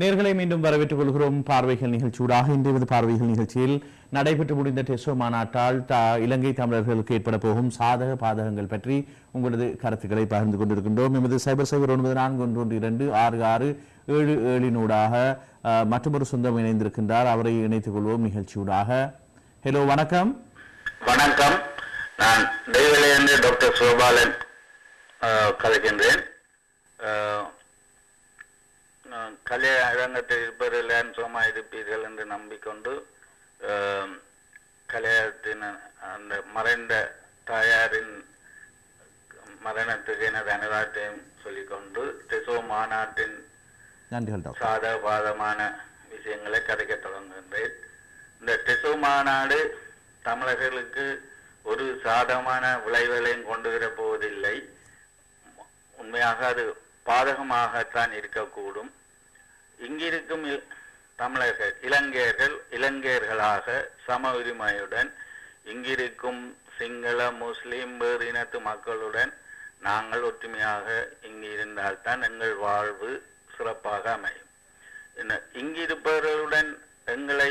நேர்களை மீண்டும் வரவேற்றுக் கொள்கிறோம். பார்வைகள் நிகழ்ச்சியூடாக இன்றைய பார்வைகள் நிகழ்ச்சியில் நடைபெற்று முடிந்த டெஸ்டோ மாநாட்டால் இலங்கை தமிழர்களுக்கு ஏற்பட போகும் சாதக பாதகங்கள் பற்றி உங்களது கருத்துக்களை பகிர்ந்து கொண்டிருக்கின்றோம். எமது சைபர் சைபர் ஒன்பது நான்கு ஒன்று ஒன்று இரண்டு ஆறு ஆறு ஏழு ஏழினூடாக மற்றொரு சொந்தம் இணைந்திருக்கின்றார். அவரை இணைத்துக் கொள்வோம் நிகழ்ச்சியூடாக. ஹலோ வணக்கம். வணக்கம். நான் டாக்டர் சிவபாலன் கலைக்கின்றேன். அஹ், நான் கலை அரங்கத்தில் இருப்பவர்கள் சுகமாக இருப்பீர்கள் என்று நம்பிக்கொண்டு அஹ், கலையத்தின் அந்த மறைந்த தாயாரின் மரணத்துக்கு எனது அனுதாபத்தையும் சொல்லிக்கொண்டு தெசோ மாநாட்டின் சாதக பாதமான விஷயங்களை கதைக்க தொடங்குகின்றேன். இந்த டெசோ மாநாடு தமிழர்களுக்கு ஒரு சாதகமான விளைவுகளையும் கொண்டு வர போவதில்லை. உண்மையாக அது பாதகமாகத்தான் இருக்கக்கூடும். இங்கிருக்கும் தமிழர்கள் இலங்கையர்கள் இலங்கையர்களாக சம உரிமையுடன் இங்கிருக்கும் சிங்கள முஸ்லீம் வேறு இனத்து மக்களுடன் நாங்கள் ஒற்றுமையாக இங்கு இருந்தால்தான் எங்கள் வாழ்வு சிறப்பாக அமையும். என்ன இங்கிருப்பவர்களுடன் எங்களை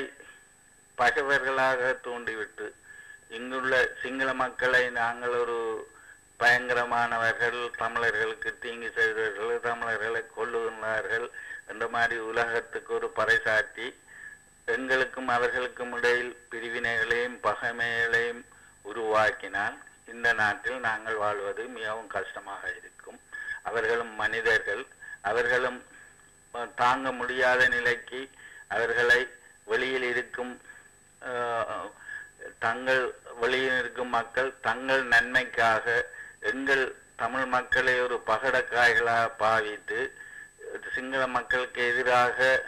பகைவர்களாக தூண்டிவிட்டு இங்குள்ள சிங்கள மக்களை நாங்கள் ஒரு பயங்கரமானவர்கள் தமிழர்களுக்கு தீங்கு செய்தவர்கள் தமிழர்களை கொள்ளுகின்றார்கள் இந்த மாதிரி உலகத்துக்கு ஒரு பறைசாட்டி எங்களுக்கும் அவர்களுக்கும் இடையில் பிரிவினைகளையும் பகைமைகளையும் உருவாக்கினால் இந்த நாட்டில் நாங்கள் வாழ்வது மிகவும் கஷ்டமாக இருக்கும். அவர்களும் மனிதர்கள். அவர்களும் தாங்க முடியாத நிலைக்கு அவர்களை வெளியில் இருக்கும் தங்கள் வெளியில் இருக்கும் மக்கள் தங்கள் நன்மைக்காக எங்கள் தமிழ் மக்களை ஒரு பகடக்காய்களாக பாவித்து சிங்கள மக்களுக்கு எதிராக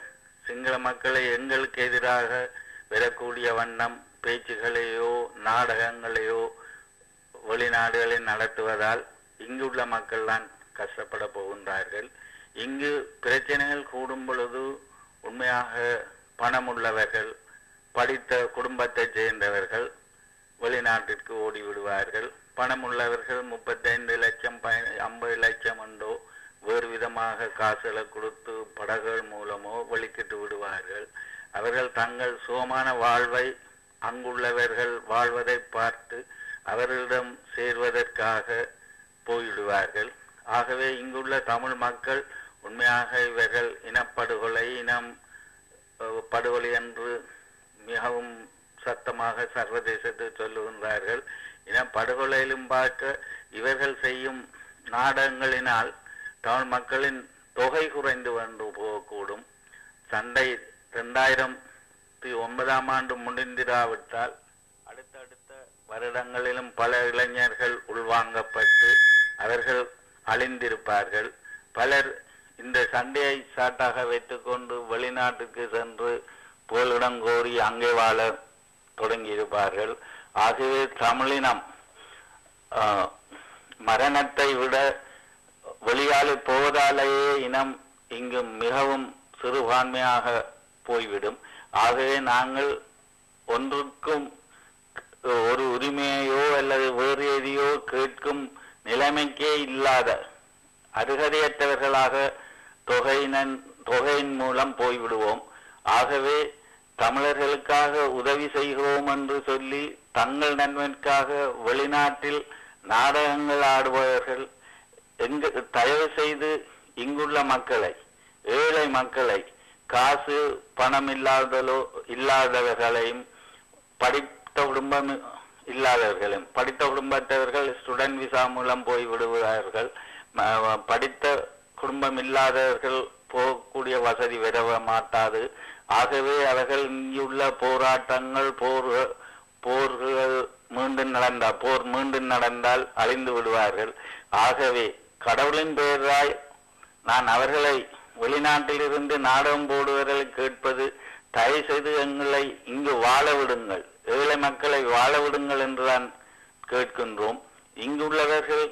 சிங்கள மக்களை எங்களுக்கு எதிராக வரக்கூடிய வண்ணம் பேச்சுகளையோ நாடகங்களையோ வெளிநாடுகளில் நடத்துவதால் இங்குள்ள மக்கள் தான் கஷ்டப்பட போகின்றார்கள். இங்கு பிரச்சனைகள் கூடும் பொழுது உண்மையாக பணம் உள்ளவர்கள் படித்த குடும்பத்தைச் சேர்ந்தவர்கள் வெளிநாட்டிற்கு ஓடிவிடுவார்கள். பணம் உள்ளவர்கள் முப்பத்தைந்து லட்சம் ப ஐம்பது லட்சம் உண்டோ வேறு விதமாக காசுகளை கொடுத்து படகுகள் மூலமோ வெளிக்கிட்டு விடுவார்கள். அவர்கள் தங்கள் சுகமான வாழ்வை அங்குள்ளவர்கள் வாழ்வதை பார்த்து அவர்களிடம் சேர்வதற்காக போய்விடுவார்கள். ஆகவே இங்குள்ள தமிழ் மக்கள் உண்மையாக இவர்கள் இனப்படுகொலை இனம் படுகொலை என்று மிகவும் சத்தமாக சர்வதேசத்தில் சொல்லுகின்றார்கள். இனப்படுகொலையிலும் பார்க்க இவர்கள் செய்யும் நாடகங்களினால் தமிழ் மக்களின் தொகை குறைந்து வந்து போகக்கூடும். சண்டை ரெண்டாயிரத்தி ஒன்பதாம் ஆண்டு முடிந்திராவிட்டால் அடுத்தடுத்த வருடங்களிலும் பல இளைஞர்கள் உள்வாங்கப்பட்டு அவர்கள் அழிந்திருப்பார்கள். பலர் இந்த சண்டையை சாட்டாக வைத்துக்கொண்டு வெளிநாட்டுக்கு சென்று புகலிடம் கோரி அங்கே வாழ தொடங்கியிருப்பார்கள். ஆகவே தமிழினம் ஆஹ், மரணத்தை விட வெளியாலே போவதாலேயே இனம் இங்கு மிகவும் சிறுபான்மையாக போய்விடும். ஆகவே நாங்கள் ஒன்றுக்கும் ஒரு உரிமையையோ அல்லது வேறு எதையோ கேட்கும் நிலைமைக்கே இல்லாத அருகதையற்றவர்களாக தொகையினன் தொகையின் மூலம் போய்விடுவோம். ஆகவே தமிழர்களுக்காக உதவி செய்கிறோம் என்று சொல்லி தங்கள் நன்மைக்காக வெளிநாட்டில் நாடகங்கள் ஆடுபவர்கள் எங்க தயவு செய்து இங்குள்ள மக்களை ஏழை மக்களை காசு பணம் இல்லாதலோ இல்லாதவர்களையும் படித்த குடும்பம் இல்லாதவர்களையும் படித்த குடும்பத்தவர்கள் ஸ்டூடெண்ட் விசா மூலம் போய் விடுவார்கள் படித்த குடும்பம் இல்லாதவர்கள் போகக்கூடிய வசதி வர மாட்டாது. ஆகவே அவர்கள் இங்குள்ள போராட்டங்கள் போர் போர்கள் மீண்டும் நடந்தால் போர் மீண்டும் நடந்தால் அழிந்து விடுவார்கள். ஆகவே கடவுளின் பெயராய் நான் அவர்களை வெளிநாட்டிலிருந்து நாடகம் போடுவதை கேட்பது தயவு செய்து எங்களை இங்கு வாழ விடுங்கள். ஏழை மக்களை வாழ விடுங்கள் என்றுதான் கேட்கின்றோம். இங்குள்ளவர்கள்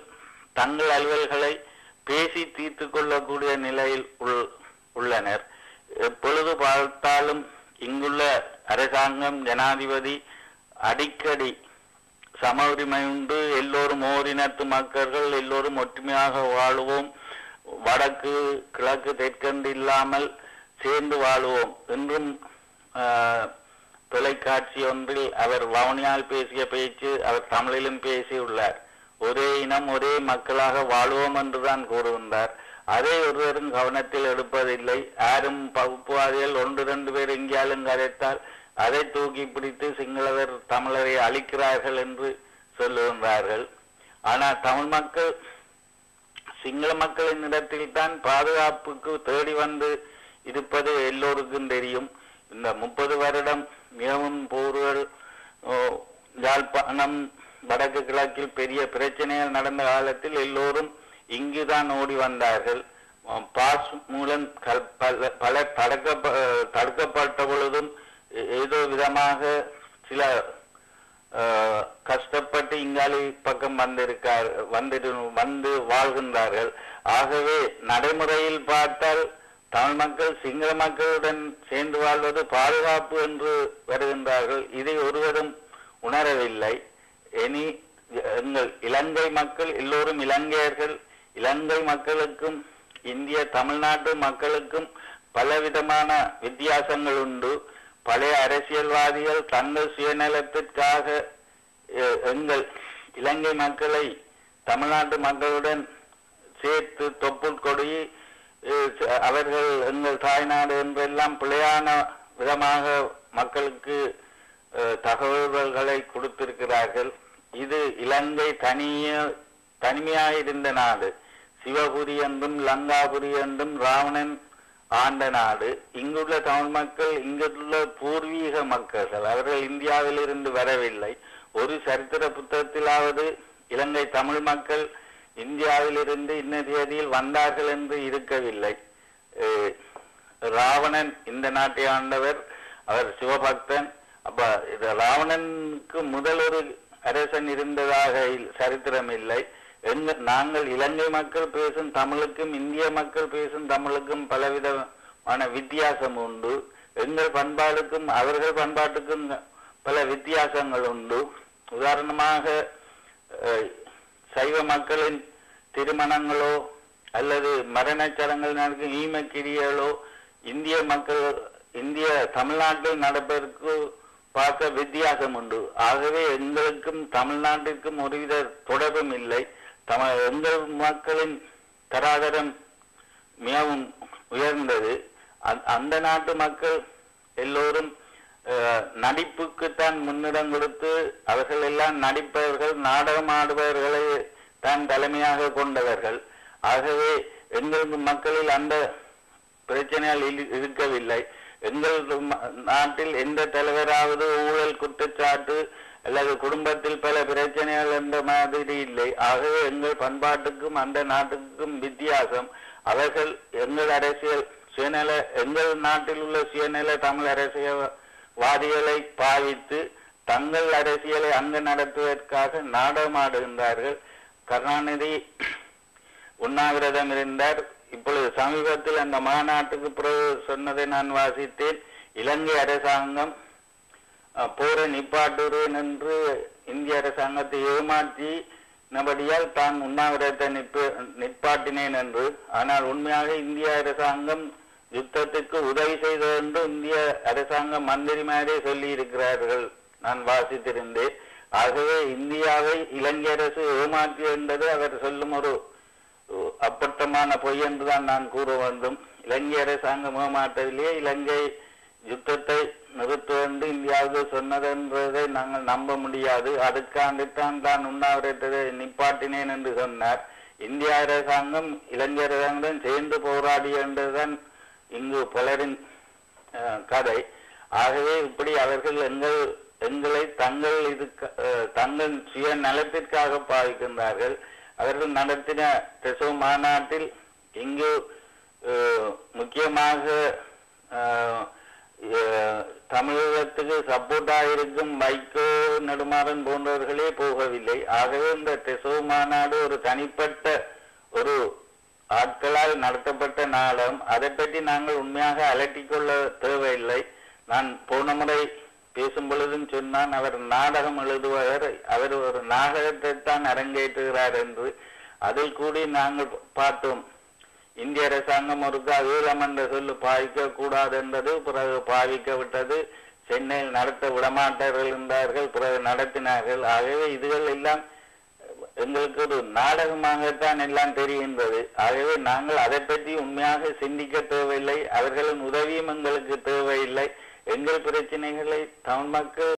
தங்கள் அலுவல்களை பேசி தீர்த்து கொள்ளக்கூடிய நிலையில் உள்- உள்ளனர். எப்பொழுது பார்த்தாலும் இங்குள்ள அரசாங்கம் ஜனாதிபதி அடிக்கடி சம உரிமை உண்டு எல்லோரும் ஓரினத்து மக்கள்கள் எல்லோரும் ஒற்றுமையாக வாழுவோம். வடக்கு கிழக்கு தெற்கென்று இல்லாமல் சேர்ந்து வாழுவோம். என்றும் ஆஹ், தொலைக்காட்சி ஒன்றில் அவர் வவுனியால் பேசிய பேச்சு அவர் தமிழிலும் பேசியுள்ளார். ஒரே இனம் ஒரே மக்களாக வாழ்வோம் என்றுதான் கூறுகின்றார். அதை ஒருவரும் கவனத்தில் எடுப்பதில்லை. யாரும் பகுப்புவாதிகள் ஒன்று ரெண்டு பேர் எங்கேயாலும் கதைத்தால் அதை தூக்கி பிடித்து சிங்களவர் தமிழரை அழிக்கிறார்கள் என்று சொல்லுகின்றார்கள். ஆனால் தமிழ் மக்கள் சிங்கள மக்களின் இடத்தில் தான் பாதுகாப்புக்கு தேடி வந்து இருப்பது எல்லோருக்கும் தெரியும். இந்த முப்பது வருடம் மிகவும் போர்கள் ஓ, யாழ்ப்பாணம் வடக்கு கிழக்கில் பெரிய பிரச்சனைகள் நடந்த காலத்தில் எல்லோரும் இங்குதான் ஓடி வந்தார்கள். பாஸ் மூலம் கல்- பல தடுக்க தடுக்கப்பட்ட வந்திருக்கார் வந்துட்டு வந்து வாழ்கின்றார்கள். ஆகவே நடைமுறையில் பார்த்தால் தமிழ் மக்கள் சிங்கள மக்களுடன் சேர்ந்து வாழ்வது பாதுகாப்பு என்று வருகின்றார்கள். இதை ஒருவரும் உணரவில்லை. இனி எங்கள் இலங்கை மக்கள் எல்லோரும் இலங்கையர்கள். இலங்கை மக்களுக்கும் இந்திய தமிழ்நாட்டு மக்களுக்கும் பலவிதமான வித்தியாசங்கள் உண்டு. பழைய அரசியல்வாதிகள் தங்கள் சுயநலத்திற்காக எங்கள் இலங்கை மக்களை தமிழ்நாட்டு மக்களுடன் சேர்த்து தொப்புள் கொடி அவர்கள் எங்கள் தாய்நாடு என்றெல்லாம் பிழையான விதமாக மக்களுக்கு தகவல்களை கொடுத்திருக்கிறார்கள். இது இலங்கை தனிய தனிமையாக இருந்த நாடு. சிவபுரி என்றும் லங்காபுரி என்றும் ராவணன் ஆண்ட நாடு. இங்குள்ள தமிழ் மக்கள் இங்குள்ள பூர்வீக மக்கள்கள் அவர்கள் இந்தியாவில் இருந்து வரவில்லை. ஒரு சரித்திர புத்தகத்திலாவது இலங்கை தமிழ் மக்கள் இந்தியாவிலிருந்து இன்ன தேதியில் வந்தார்கள் என்று இருக்கவில்லை. ராவணன் இந்த நாட்டை ஆண்டவர் அவர் சிவபக்தன். அப்ப இது ராவணனுக்கு முதல் ஒரு அரசன் இருந்ததாக சரித்திரம் இல்லை. எங்க நாங்கள் இலங்கை மக்கள் பேசும் தமிழுக்கும் இந்திய மக்கள் பேசும் தமிழுக்கும் பலவிதமான வித்தியாசம் உண்டு. எங்கள் பண்பாடுக்கும் அவர்கள் பண்பாட்டுக்கும் பல வித்தியாசங்கள் உண்டு. உதாரணமாக சைவ மக்களின் திருமணங்களோ அல்லது மரண சடங்குகள் நடக்கும் ஈமக்கிரியலோ இந்திய மக்கள் இந்திய தமிழ்நாட்டில் நடப்பதற்கு பார்க்க வித்தியாசம் உண்டு. ஆகவே எங்களுக்கும் தமிழ்நாட்டிற்கும் ஒருவித தொடர்பும் இல்லை. தம எங்கள் மக்களின் தராதரம் மிகவும் உயர்ந்தது. அந்த- அந்த நாட்டு மக்கள் எல்லோரும் நடிப்புக்குத்தான் முன்னிடம் கொடுத்து அவர்கள் எல்லாம் நடிப்பவர்கள் நாடகம் ஆடுபவர்களை தான் தலைமையாக கொண்டவர்கள். ஆகவே எங்கள் மக்களில் அந்த பிரச்சனைகள் இல்- இருக்கவில்லை. எங்கள் நாட்டில் எந்த தலைவராவது ஊழல் குற்றச்சாட்டு அல்லது குடும்பத்தில் பல பிரச்சனைகள் என்ற மாதிரி இல்லை. ஆகவே எங்கள் பண்பாட்டுக்கும் அந்த நாட்டுக்கும் வித்தியாசம். அவர்கள் எங்கள் அரசியல் சுயநல எங்கள் நாட்டில் உள்ள சுயநல தமிழ் அரசியல் வாதிகளை பாவித்து தங்கள் அரசியலை அங்கு நடத்துவதற்காக நாடகமாடுகின்றார்கள். கருணாநிதி உண்ணாவிரதம் இருந்தார் இப்பொழுது சமீபத்தில் அந்த மாநாட்டுக்கு பிறகு சொன்னதை நான் வாசித்தேன். இலங்கை அரசாங்கம் போரை நிப்பாட்டுவேன் என்று இந்திய அரசாங்கத்தை ஏமாற்றி நபடியால் தான் உண்ணாவிரதத்தை நிப்பு நிப்பாட்டினேன் என்று. ஆனால் உண்மையாக இந்திய அரசாங்கம் யுத்தத்துக்கு உதவி செய்தது என்று இந்திய அரசாங்க மந்திரிமாரே சொல்லி இருக்கிறார்கள் நான் வாசித்திருந்தேன். ஆகவே இந்தியாவை இலங்கை அரசு ஏமாற்றி என்பது அவர் சொல்லும் ஒரு அப்பட்டமான பொய் என்றுதான் நான் கூற வேண்டும். இலங்கை அரசாங்கம் ஏமாற்றவில்லையே இலங்கை யுத்தத்தை நிறுத்த வேண்டும் இந்தியாவுக்கு சொன்னதென்றதை நாங்கள் நம்ப முடியாது. அதுக்காண்டித்தான் தான் உண்ணாவிரத்தை நிப்பாட்டினேன் என்று சொன்னார். இந்திய அரசாங்கம் இலங்கை அரசாங்கம் சேர்ந்து போராடி என்றுதான் இங்கு பலரின் அஹ், கதை. ஆகவே இப்படி அவர்கள் எங்கள் எங்களை தங்கள் இது அஹ், தங்கள் சுய நலத்திற்காக பாவிக்கின்றார்கள் அவர்கள் நடத்தின டெசோ மாநாட்டில் இங்கு முக்கியமாக அஹ், தமிழகத்துக்கு சப்போர்ட்டாக இருக்கும் வைகோ நெடுமாறன் போன்றவர்களே போகவில்லை. ஆகவே இந்த டெசோ மாநாடு ஒரு தனிப்பட்ட ஒரு ஆட்களால் நடத்தப்பட்ட நாடகம் அதை பற்றி நாங்கள் உண்மையாக அலட்டிக்கொள்ள தேவையில்லை. நான் போன முறை பேசும் பொழுதும் சொன்னான் அவர் நாடகம் எழுதுவார் அவர் ஒரு நாடகத்தை தான் அரங்கேற்றுகிறார் என்று. அதில் கூடி நாங்கள் பார்த்தோம். இந்திய அரசாங்கம் ஒருக்கா ஈழம் என்ற சொல்லு பாவிக்க கூடாது என்றது பிறகு பாவிக்க விட்டது சென்னையில் நடத்த விடமாட்டார்கள் என்றார்கள் பிறகு நடத்தினார்கள். ஆகவே இதுகள் எல்லாம் எங்களுக்கு ஒரு நாடகமாகத்தான் எல்லாம் தெரிகின்றது. ஆகவே நாங்கள் அதை பற்றி உண்மையாக சிந்திக்க தேவையில்லை. அவர்களின் உதவியும் எங்களுக்கு தேவையில்லை. எங்கள் பிரச்சனைகளை தமிழ் மக்கள்